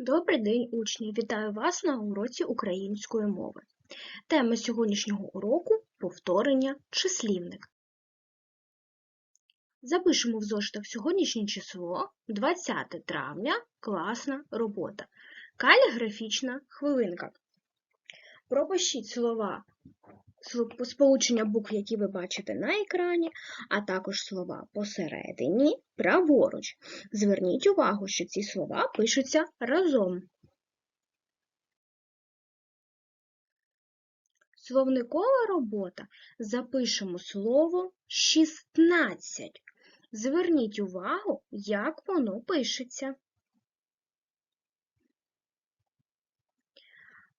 Добрий день, учні! Вітаю вас на уроці української мови. Тема сьогоднішнього уроку повторення числівник. Запишемо в зошитах сьогоднішнє число 20 травня, класна робота. Каліграфічна хвилинка. Пропишіть слова сло- сполучення букв, які ви бачите на екрані, а також слова посередині, праворуч. Зверніть увагу, що ці слова пишуться разом. Словникова робота. Запишемо слово 16. Зверніть увагу, як воно пишеться.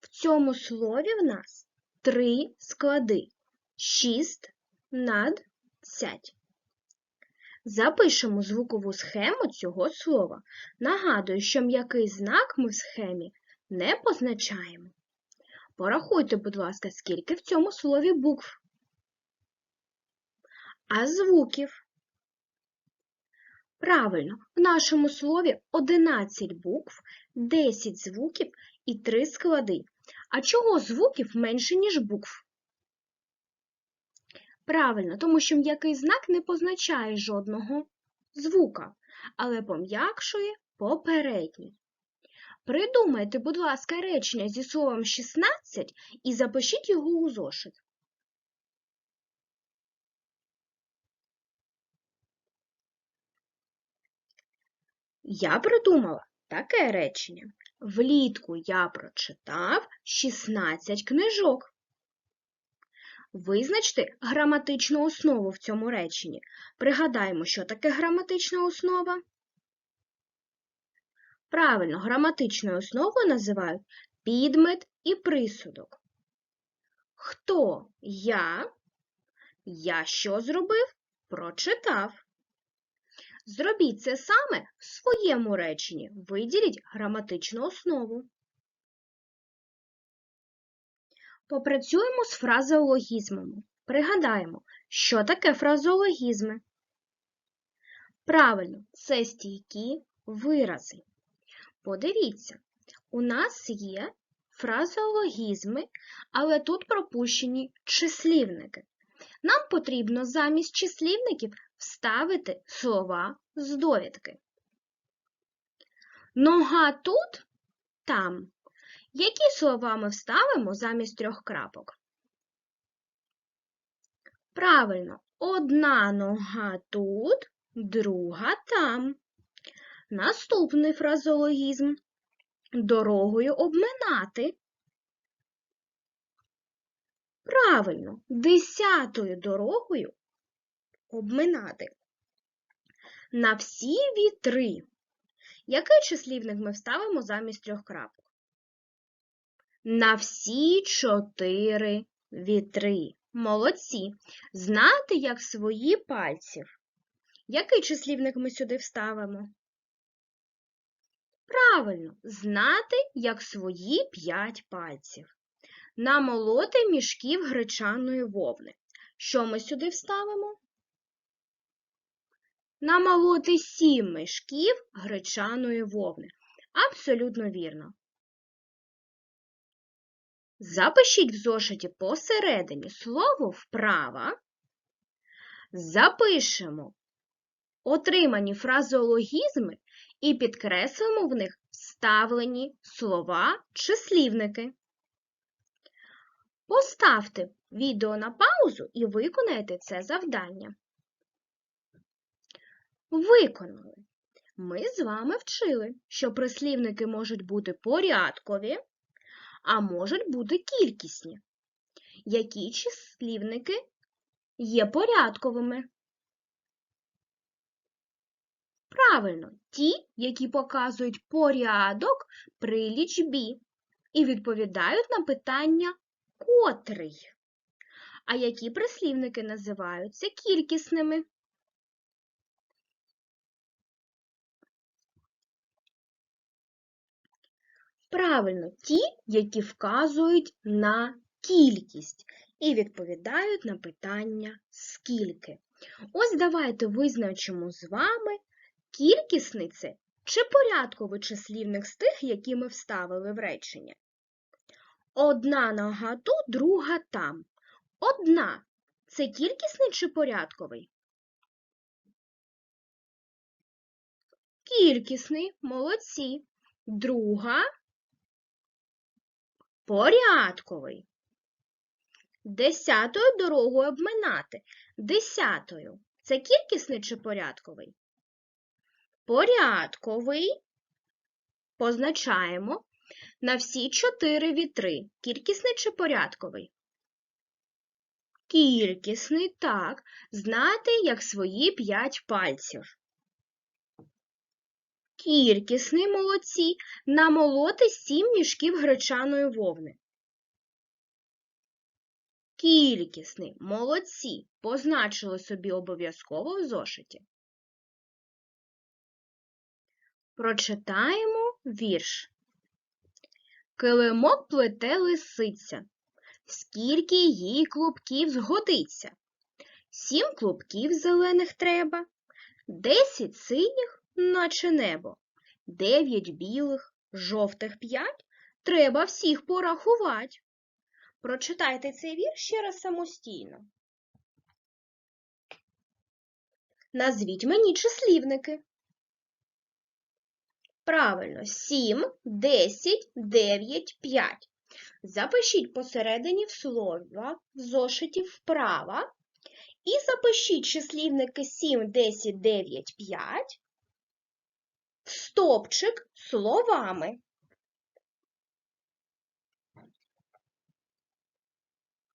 В цьому слові в нас три склади. 6 над 10. Запишемо звукову схему цього слова. Нагадую, що м'який знак ми в схемі не позначаємо. Порахуйте, будь ласка, скільки в цьому слові букв. А звуків? Правильно, в нашому слові 11 букв, 10 звуків і 3 склади. А чого звуків менше, ніж букв? Правильно, тому що м'який знак не позначає жодного звука, але пом'якшує попередній. Придумайте, будь ласка, речення зі словом 16 і запишіть його у зошит. Я придумала таке речення. Влітку я прочитав 16 книжок. Визначте граматичну основу в цьому реченні. Пригадаємо, що таке граматична основа. Правильно, граматичною основою називають підмет і присудок. Хто я? Я що зробив? Прочитав. Зробіть це саме в своєму реченні. Виділіть граматичну основу. Попрацюємо з фразеологізмами. Пригадаємо, що таке фразеологізми. Правильно, це стійкі вирази. Подивіться, у нас є фразеологізми, але тут пропущені числівники. Нам потрібно замість числівників вставити слова з довідки. Нога тут, там. Які слова ми вставимо замість трьох крапок? Правильно, одна нога тут, друга там. Наступний фразеологізм. Дорогою обминати. Правильно, десятою дорогою обминати. На всі вітри. Який числівник ми вставимо замість трьох крапок? На всі чотири вітри. Молодці. Знати, як свої пальців. Який числівник ми сюди вставимо? Правильно, знати, як свої п'ять пальців. Намолоти мішків гречаної вовни. Що ми сюди вставимо? Намолоти сім мішків гречаної вовни. Абсолютно вірно. Запишіть в зошиті посередині слово вправа. Запишемо отримані фразеологізми і підкреслимо в них вставлені слова числівники. Поставте відео на паузу і виконайте це завдання. Виконали. Ми з вами вчили, що прислівники можуть бути порядкові, а можуть бути кількісні. Які числівники є порядковими? Правильно, ті, які показують порядок при лічбі і відповідають на питання котрий. А які прислівники називаються кількісними? Правильно, ті, які вказують на кількість і відповідають на питання скільки. Ось давайте визначимо з вами, кількісний це чи порядковий числівник з тих, які ми вставили в речення? Одна нога тут, друга там. Одна це кількісний чи порядковий? Кількісний, молодці. Друга порядковий. Десятою дорогою обминати. Десятою. Це кількісний чи порядковий? Порядковий. Позначаємо на всі чотири вітри. Кількісний чи порядковий? Кількісний, так. Знати, як свої п'ять пальців. Кількісний молодці. Намолоти сім мішків гречаної вовни. Кількісний, молодці. Позначили собі обов'язково в зошиті. Прочитаємо вірш. Килимок плете лисиця. Скільки їй клубків згодиться? Сім клубків зелених треба, десять синіх, наче небо, дев'ять білих, жовтих п'ять. Треба всіх порахувати. Прочитайте цей вірш ще раз самостійно. Назвіть мені числівники. Правильно, 7, 10, 9, 5. Запишіть посередині слова в зошиті вправо і запишіть числівники 7, 10, 9, 5 в стопчик словами.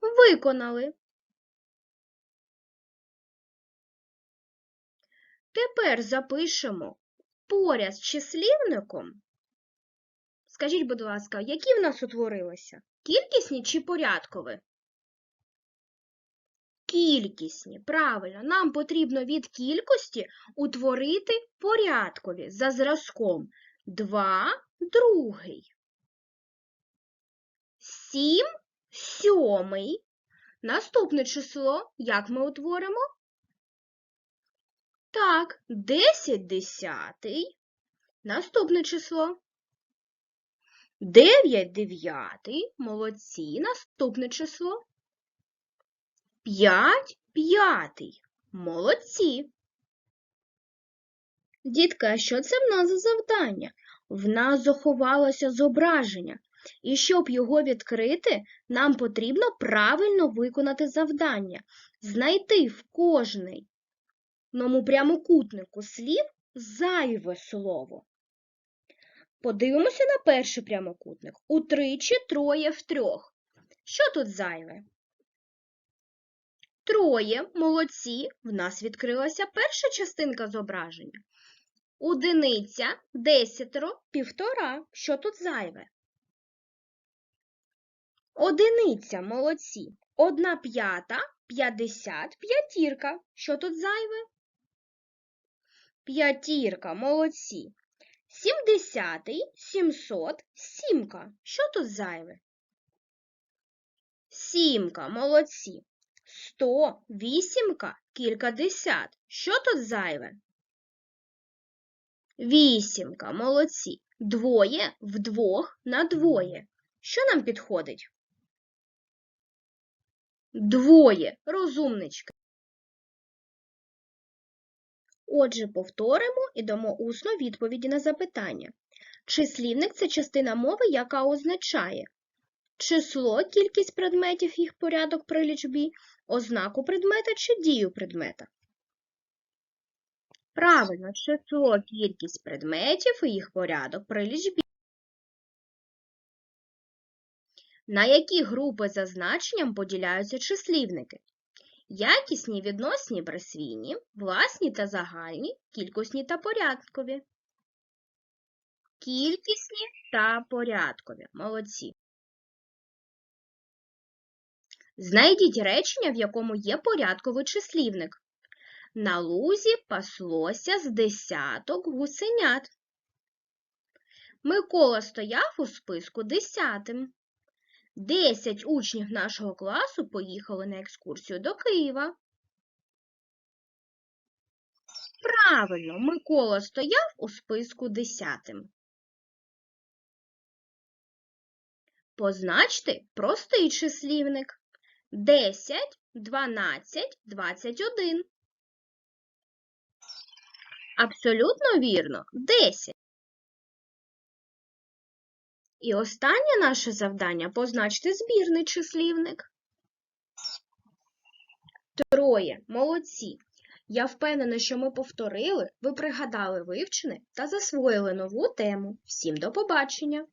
Виконали. Тепер запишемо поряд з числівником. Скажіть, будь ласка, які в нас утворилися? Кількісні чи порядкові? Кількісні. Правильно, нам потрібно від кількості утворити порядкові за зразком 2 другий. 7 сьомий. Наступне число, як ми утворимо? Так, 10 десятий. Наступне число. 9 дев'ятий. Молодці. Наступне число. 5 п'ятий. Молодці. Дітка, а що це в нас за завдання? В нас заховалося зображення. І щоб його відкрити, нам потрібно правильно виконати завдання, знайти в кожному прямокутнику слів зайве слово. Подивимося на перший прямокутник. Утричі троє в трьох. Що тут зайве? Троє, молодці, в нас відкрилася перша частинка зображення. Одиниця, десятеро, півтора. Що тут зайве? Одиниця, молодці. Одна п'ята, п'ятдесят, п'ятірка. Що тут зайве? П'ятірка, молодці. Сімдесятий, сімсот, сімка. Що тут зайве? Сімка, молодці. Сто, вісімка, кількадесят. Що тут зайве? Вісімка, молодці. Двоє вдвох на двоє. Що нам підходить? Двоє, розумнички. Отже, повторимо і дамо усно відповіді на запитання. Числівник це частина мови, яка означає число, кількість предметів, їх порядок при лічбі, ознаку предмета чи дію предмета. Правильно, число, кількість предметів і їх порядок при лічбі. На які групи за значенням поділяються числівники? Якісні, відносні, присвійні, власні та загальні, кількісні та порядкові. Кількісні та порядкові. Молодці. Знайдіть речення, в якому є порядковий числівник. На лузі паслося з десяток гусенят. Микола стояв у списку десятим. Десять учнів нашого класу поїхали на екскурсію до Києва. Правильно, Микола стояв у списку десятим. Позначте простий числівник. 10, 12, 21. Абсолютно вірно. 10. І останнє наше завдання позначити збірний числівник. Троє. Молодці. Я впевнена, що ми повторили, ви пригадали вивчене та засвоїли нову тему. Всім до побачення!